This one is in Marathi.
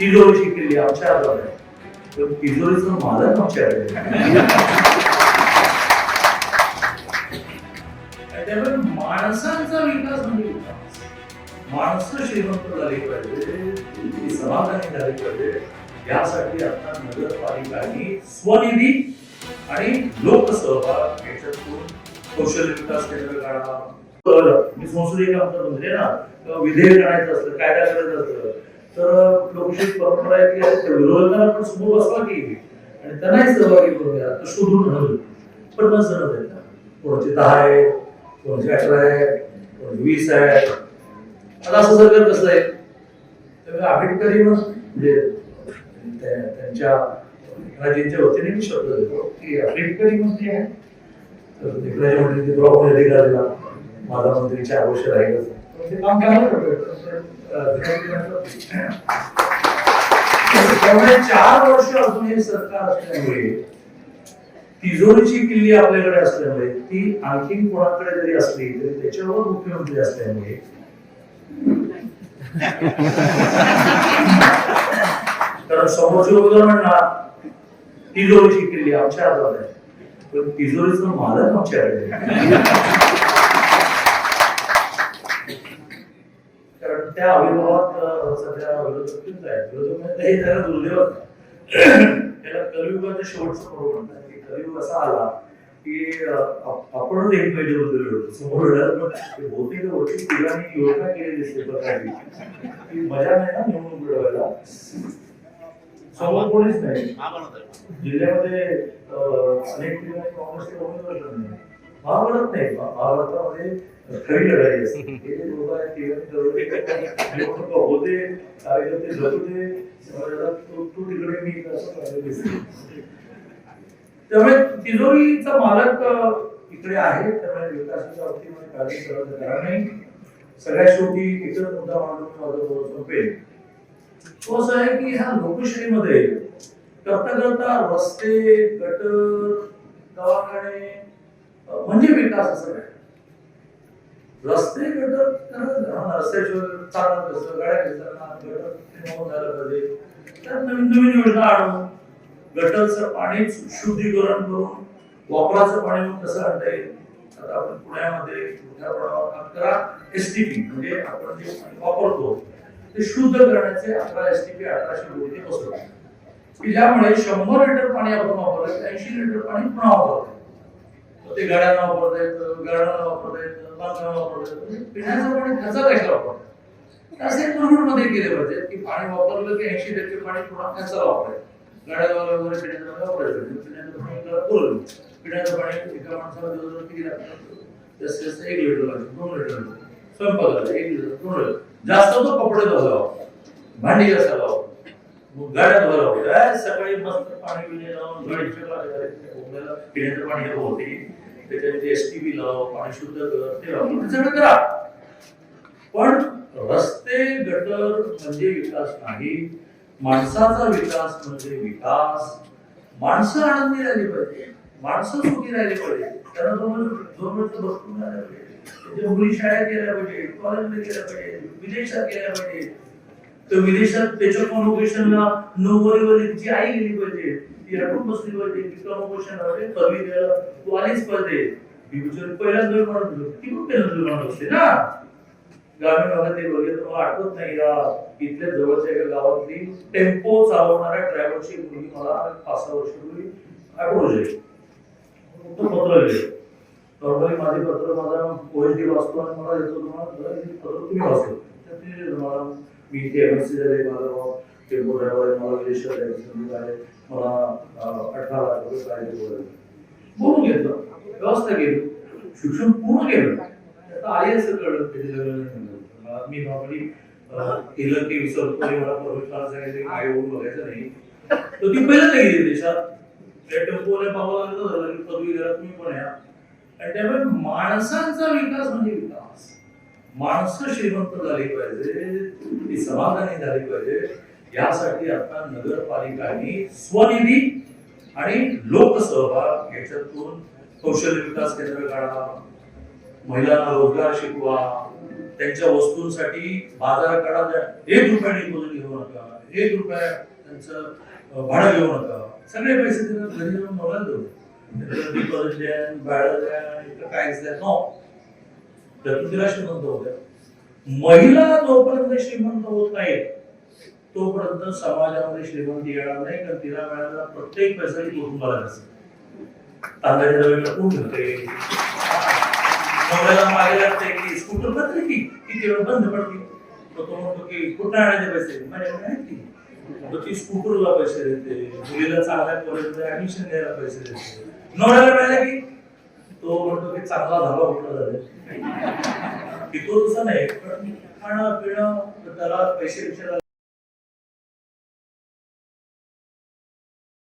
तिजोरी किल्ली आमच्या आजार आहे. तर तिजोरीचं मालक आमच्याकडे आहे. त्यामुळे माणसांचा विकास म्हणजे विकास. माणसं श्रीमंत झाली पाहिजे समाधानी झाली पाहिजे. यासाठी आता नगरपालिकांनी स्वनिधी आणि लोकसहभाग याच्यातून कौशल्य विकास केंद्र काढा. मी संसदीय काम मंत्री ना विधेयक आणायचं असतं कायदा करायचं असतं तर लोकशाही परंपरा आहे की त्या विरोधकांना पण समोर बसवा की आणि त्यांनाही सहभागी करून द्या तर शोधून आणून पन्नास जण आहेत कोणाचे दहा आहे कोणाचे अठरा आहे कोणाचे वीस आहे. आता असं सरकार कसं आहे त्यामुळे आंबेडकरी मग म्हणजे त्यांच्या राजेंच्या वतीने मी शब्द देतो की आंबेडकरी मंत्री आहे. तर तिकडे म्हणजे द्रौपदी अधिकारीला माझा मंत्रीच्या आवश्यक आहे का? तर ते हे सरकार असल्यामुळे तिजोरीची किल्ली आपल्याकडे असल्यामुळे, ती आणखीन कोणाकडे जरी असली, तरी त्याच्यावर मुख्यमंत्री असल्यामुळे. कारण समोरचे उमेदवार म्हणणार, तिजोरीची किल्ली आमच्या हातात आहे. पण तिजोरीचं मालक आमच्याकडे कारण त्या अविभावात अं, सध्या विरोधक खूप आहेत. विरोधक म्हणजे हे त्याला दुर्दैव आहे. त्याला कलियुगाचं शेवटचं पर्व म्हणतात? की कलियुग असा आला की अं, आप- आपणच एक पहिले बदललो होतो समोर बहुतेक वरती तिघांनी योजना केलेली दिसते प्रकारची की मजा नाही ना निवडणूक लढवायला समोर कोणीच नाही. जिल्ह्यामध्ये अनेक ठिकाणी काँग्रेसचे उमेदवार नाही. महाभारत नाही महा- महाभारतामध्ये खरी लढाई असते. हे होते तू तिकडे मी. त्यामुळे तिजोरीचा मालक इकडे आहे. त्यामुळे विकासाच्या बाबतीमध्ये काळजी कारण नाही. सगळ्या शेवटी एकच मुद्दा मांडून माझं संपेल. तो असं आहे की ह्या लोकशाहीमध्ये करता करता रस्ते गटर दवाखाने म्हणजे विकास असं काय रस्ते गटर रस्त्याशिवाय चालत कसं गाड्या कसं झालं पाहिजे त्यात नवीन नवीन योजना आणून गटरचं पाणी शुद्धीकरण करून वापराचं पाणी कसं आणता येईल? आता आपण पुण्यामध्ये मोठ्या प्रमाणावर अकरा एस टी पी म्हणजे आपण जे पाणी वापरतो ते शुद्ध करण्याचे अकरा एस टी पी अठराशे कोटी बसवतात की ज्यामुळे शंभर लिटर पाणी आपण वापरलं ऐंशी लिटर पाणी पुन्हा वापरतो ते गाड्यांना वापरता येतं गाड्यांना वापरता येतं बांधकाम वापरता येतं. म्हणजे पिण्याचं पाणी त्याचा कशाला वापरतात असे मध्ये केले पाहिजे की पाणी वापरलं की ऐंशी टक्के पाणी पुन्हा खर्चाला वापरायचं गाड्या वगैरे पिण्याचं पाणी वापरायचं म्हणजे पिण्याचं पाणी आपल्याला पिण्याचं पाणी एका माणसाला दिवसभर किती लागतं? जास्त जास्त एक लिटर लागतं दोन लिटर लागतं. स्वयंपाकाला एक लिटर दोन लिटर. जास्त तो कपडे धुवायला वापरतात भांडी घासायला वापरतात गाड्या धुवायला वापरतात सकाळी मस्त पाणी पिणे लावून गाडीच्या पिण्याचं पाणी होते. त्याच्यामध्ये एस टी बी लाव पाणी शुद्ध कर ते लावून सगळं करा. पण रस्ते गटर म्हणजे विकास नाही. माणसाचा विकास म्हणजे विकास. माणसं आनंदी राहिली पाहिजे. माणसं सुखी राहिली पाहिजे. त्यांना दोन दोन वर्ष भरपूर मिळाल्या पाहिजे. म्हणजे मुली शाळेत गेल्या पाहिजे कॉलेजमध्ये गेल्या पाहिजे विदेशात गेल्या पाहिजे. तर विदेशात त्याच्या कॉन्व्होकेशनला नोकरीवरील आई गेली पाहिजे ती अटून बसली पाहिजे ती कॉन्व्होकेशन म्हणजे कमी द्यायला तू आलीच पाहिजे. ही बिचारी वेळ म्हणत होतो. ती पण पहिल्यांदा म्हणत असते ना. ग्रामीण भागात ते बघितलं मला आठवत नाही या इथल्या जवळच्या एका गावातली टेम्पो चालवणाऱ्या ड्रायव्हरची मुलगी मला पाच सहा वर्षापूर्वी अप्रोच आहे फक्त पत्र लिहिलं. नॉर्मली माझे पत्र माझा ओएसडी वाचतो आणि मला देतो तुम्हाला. पत्र तुम्ही वाचतो. तर ते मला मी इथे एम एस सी झाले माझा ते ड्रायव्हर मला विदेशात जायची संधी मला अठरा लाख रुपये पाहिजे बोलायला. बोलून घेतलं? व्यवस्था केली. शिक्षण पूर्ण केलं? आता आई असं कळलं त्याचे सगळं नाही मी नॉर्मली केलं की विसरतो मला परमेश्वर सांगितलं काय होऊन बघायचं नाही. तर ती पहिलं नाही गेली देशात. त्या टेम्पोने पाहावं लागलं झालं की पदवी घरा तुम्ही पण या. आणि त्यामुळे माणसांचा विकास म्हणजे विकास. माणसं श्रीमंत झाली पाहिजे ती समाधानी झाली पाहिजे. यासाठी आता नगरपालिकांनी स्वनिधी आणि लोकसहभाग याच्यातून कौशल्य विकास केंद्र काढा महिलांना रोजगार शिकवा त्यांच्या वस्तूंसाठी बाजार काढा. एक रुपयाने डिपॉझिट घेऊ नका एक रुपया त्यांचं भाडं घेऊ नका. सगळे पैसे त्यांना घरी जाऊन मला देऊ. डिपॉझिट द्या भाडं द्या इकडं काहीच द्या. नो तर तू तिला श्रीमंत होत्या महिला जोपर्यंत श्रीमंत होत नाही तोपर्यंत समाजामध्ये श्रीमंत येणार नाही कारण तिला मिळालेला प्रत्येक पैसा ही कुटुंबाला असतो तांदळाच्या डब्याला कोण घेते नवऱ्याला मागे लागते की स्कूटर बंद की किती वेळ बंद पडते. तर तो म्हणतो की कुठं आणायचे पैसे? माझ्याकडे आहेत की. तर ती स्कूटरला पैसे देते. मुलीला चांगल्या कॉलेजमध्ये ऍडमिशन घ्यायला पैसे देते. नवऱ्याला मिळाले की? तो म्हणतो की चांगला धाबा कुठला झाला? की तो नाही पण खाणं पिणं त्याला पैसे विचारायला